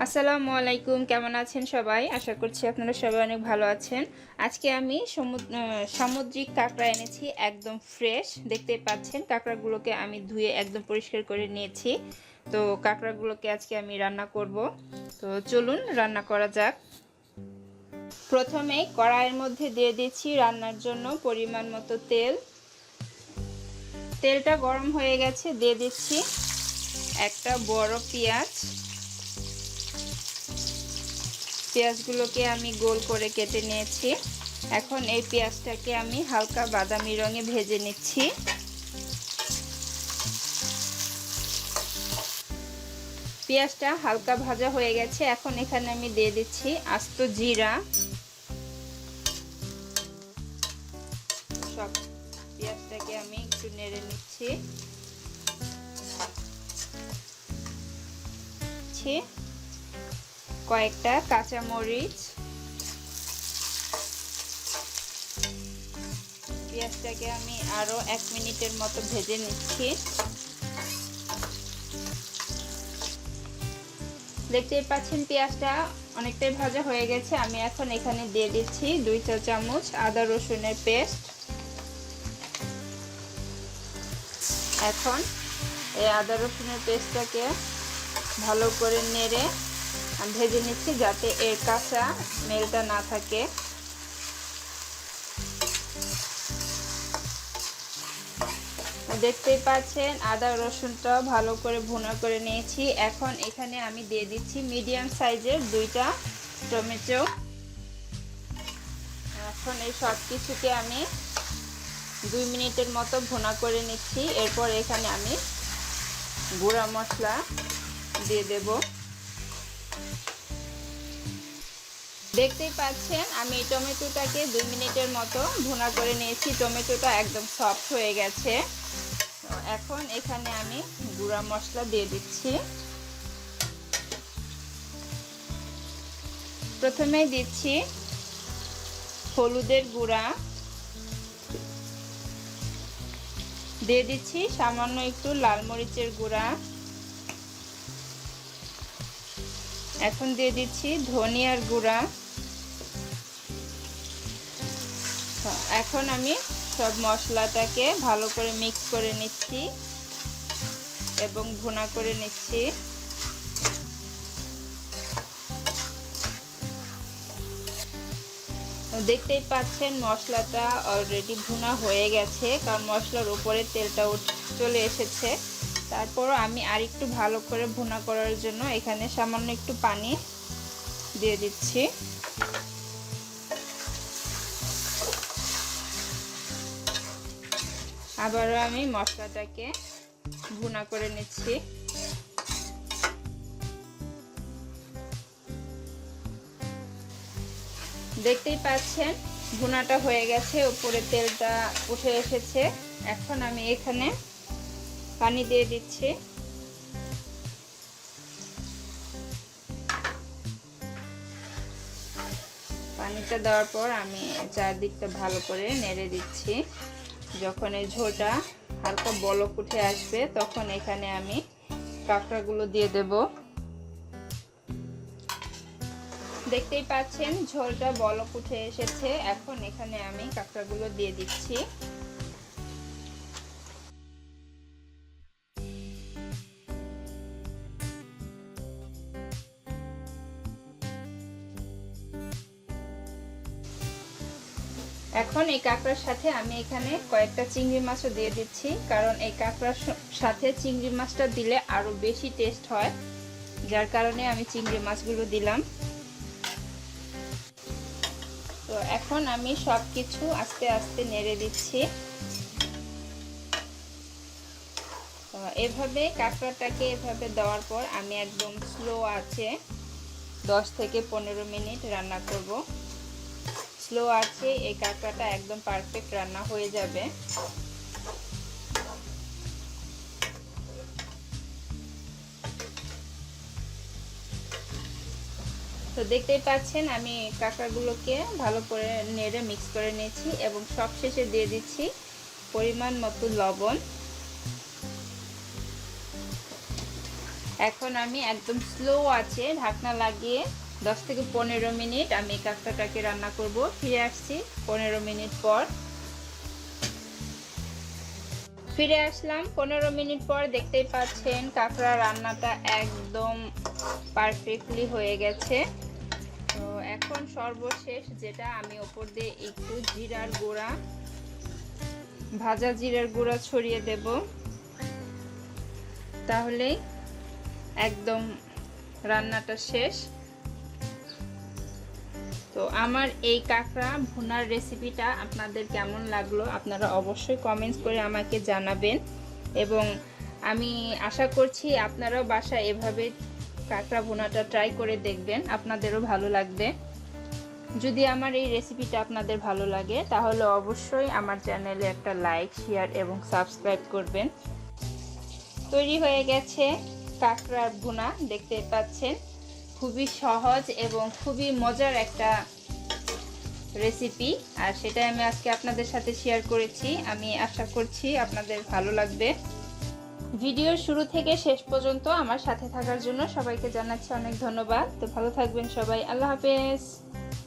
আসসালামু আলাইকুম, কেমন আছেন সবাই? আশা করছি আপনারা সবাই অনেক ভালো আছেন। আজকে আমি সমুদ্র সামুদ্রিক কাঁকড়া এনেছি একদম ফ্রেশ দেখতে পাচ্ছেন, কাঁকড়াগুলোকে আমি ধুয়ে একদম পরিষ্কার করে নিয়েছি। তো কাঁকড়াগুলোকে আজকে আমি রান্না করব। তো চলুন, রান্না করা যাক। প্রথমে কড়াইয়ের মধ্যে দিয়ে দিচ্ছি রান্নার জন্য পরিমাণ মতো তেল। তেলটা গরম হয়ে গেছে, দিয়ে দিচ্ছি একটা বড় পেঁয়াজ। পেঁয়াজগুলোকে আমি গোল করে কেটে নিয়েছি। এখন এই পেঁয়াজটাকে আমি হালকা বাদামি রঙে ভেজে নিচ্ছি। পেঁয়াজটা হালকা ভাজা হয়ে গেছে। এখন এখানে আমি দিয়ে দিচ্ছি আস্ত জিরা। সব পেঁয়াজটাকে আমি একটু নেড়ে নিচ্ছি। কয়েকটা কাঁচামরিচ, পেঁয়াজটাকে আমি আরও এক মিনিটের মতো ভেজে নিচ্ছি। দেখতেই পাচ্ছেন পেঁয়াজটা অনেকটাই ভাজা হয়ে গেছে। আমি এখন এখানে দিয়ে দিচ্ছি দুই চা চামচ আদা রসুনের পেস্ট। এখন এই আদা রসুনের পেস্টটাকে ভালো করে নেড়ে ভেজে নিচ্ছি যাতে এর কাঁচা স্মেলটা না থাকে। দেখতেই পাচ্ছেন, আদা, রসুনটা ভালো করে ভুনা করে নিয়েছি। এখন এখানে আমি দিয়ে দিচ্ছি মিডিয়াম সাইজের দুইটা টমেটো। এখন এই সব কিছুকে আমি দুই মিনিটের মতো ভুনা করে নিচ্ছি। এরপর এখানে আমি গুঁড়া মশলা দিয়ে দেব। দেখতেই পাচ্ছেন, আমি টমেটোটাকে দুই মিনিটের মতো ভুনা করে নিয়েছি। টমেটোটা একদম সফট হয়ে গেছে। এখন এখানে আমি গুঁড়া মশলা দিয়ে দিচ্ছি। প্রথমে দিচ্ছি হলুদের গুঁড়া। দিয়ে দিচ্ছি সামান্য একটু লাল মরিচের গুঁড়া। এখন দিয়ে দিচ্ছি ধনিয়ার গুঁড়া। এখন আমি সব মশলাটাকে ভালো করে মিক্স করে নিচ্ছি এবং ভুনা করে নিচ্ছি। দেখতেই পাচ্ছেন মশলাটা অলরেডি ভুনা হয়ে গেছে, কারণ মশলার উপরে তেলটা চলে এসেছে। তারপরও আমি আরেকটু ভালো করে ভুনা করার জন্য এখানে সামান্য একটু পানি দিয়ে দিচ্ছি। আবারও আমি মশলাটাকে ভুনা করে নিচ্ছি। দেখতেই পাচ্ছেন, ভুনাটা হয়ে গেছে, উপরে তেলটা উঠে এসেছে। এখন আমি এখানে পানি দিয়ে দিচ্ছি। পানিটা দেওয়ার পর আমি চারদিকটা ভালো করে নেড়ে দিচ্ছি। যখন এই ঝোলটা হালকা বলক উঠে আসবে, তখন এখানে আমি কাঁকড়াগুলো দিয়ে দেব। দেখতেই পাচ্ছেন, ঝোলটা বলক উঠে এসেছে। এখন এখানে আমি কাঁকড়াগুলো দিয়ে দিচ্ছি। এখন এই কাঁকড়ার সাথে আমি এখানে কয়েকটা চিংড়ি মাছও দিয়ে দিচ্ছি, কারণ এই কাঁকড়ার সাথে চিংড়ি মাছটা দিলে আরও বেশি টেস্ট হয়, যার কারণে আমি চিংড়ি মাছগুলো দিলাম। তো এখন আমি সব কিছু আস্তে আস্তে নেড়ে দিচ্ছি। এভাবে কাঁকড়াটাকে এভাবে দেওয়ার পর আমি একদম স্লো আছে, দশ থেকে পনেরো মিনিট রান্না করব। স্লো আছে, এই কাঁকড়াটা একদম পারফেক্ট রান্না হয়ে যাবে। তো দেখতেই পাচ্ছেন, আমি কাঁকড়াগুলোকে ভালো করে নেড়ে মিক্স করে নিয়েছি এবং সব শেষে দিয়ে দিচ্ছি পরিমাণ মতো লবণ। এখন আমি একদম স্লো আছে, ঢাকনা লাগিয়ে দশ থেকে পনেরো মিনিট আমি এই কাঁকড়াটাকে রান্না করব। ফিরে আসছি পনেরো মিনিট পর। ফিরে আসলাম পনেরো মিনিট পর। দেখতেই পাচ্ছেন কাঁকড়া রান্নাটা একদম পারফেক্টলি হয়ে গেছে। তো এখন সর্বশেষ যেটা আমি ওপর দিয়ে একটু জিরার গুঁড়া, ভাজা জিরার গুঁড়া ছড়িয়ে দেব। তাহলে একদম রান্নাটা শেষ। তো আমার এই কাঁকড়া ভুনার রেসিপিটা আপনাদের কেমন লাগল আপনারা অবশ্যই কমেন্টস করে আমাকে জানাবেন। এবং আমি আশা করছি আপনারাও বাসায় এভাবে কাঁকড়া ভুনাটা ট্রাই করে দেখবেন, আপনাদেরও ভালো লাগবে। যদি আমার এই রেসিপিটা আপনাদের ভালো লাগে, তাহলে অবশ্যই আমার চ্যানেলে একটা লাইক শেয়ার এবং সাবস্ক্রাইব করবেন। তৈরি হয়ে গেছে কাঁকড়ার ভুনা, দেখতে পাচ্ছেন। খুবই সহজ এবং খুবই মজার একটা রেসিপি। আর সেটাই আমি আজকে আপনাদের সাথে শেয়ার করেছি। আমি আশা করছি আপনাদের ভালো লাগবে। ভিডিওর শুরু থেকে শেষ পর্যন্ত আমার সাথে থাকার জন্য সবাইকে জানাচ্ছি অনেক ধন্যবাদ। তো ভালো থাকবেন সবাই। আল্লাহ হাফেজ।